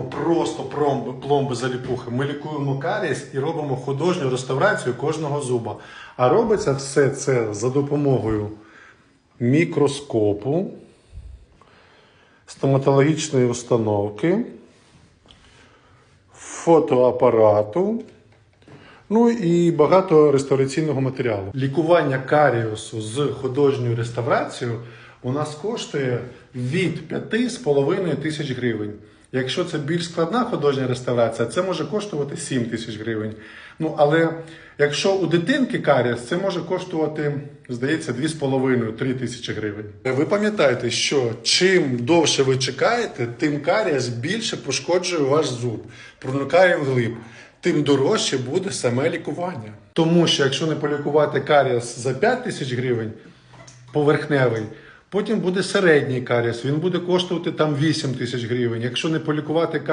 Просто пломби, пломби заліпухи. Ми лікуємо карієс і робимо художню реставрацію кожного зуба. А робиться все це за допомогою мікроскопу, стоматологічної установки, фотоапарату. Ну і багато реставраційного матеріалу. Лікування каріусу з художньою реставрацією у нас коштує від 5,5 тисяч гривень. Якщо це більш складна художня реставрація, це може коштувати 7 тисяч гривень. Ну але якщо у дитинки карієс, це може коштувати, здається, 2,5-3 тисячі гривень. Ви пам'ятаєте, що чим довше ви чекаєте, тим карієс більше пошкоджує ваш зуб, проникає вглиб тим дорожче буде саме лікування. Тому що якщо не полікувати карієс за 5 тисяч гривень, поверхневий, потім буде середній каріс, він буде коштувати там 8 тисяч гривень. Якщо не полікувати карієс,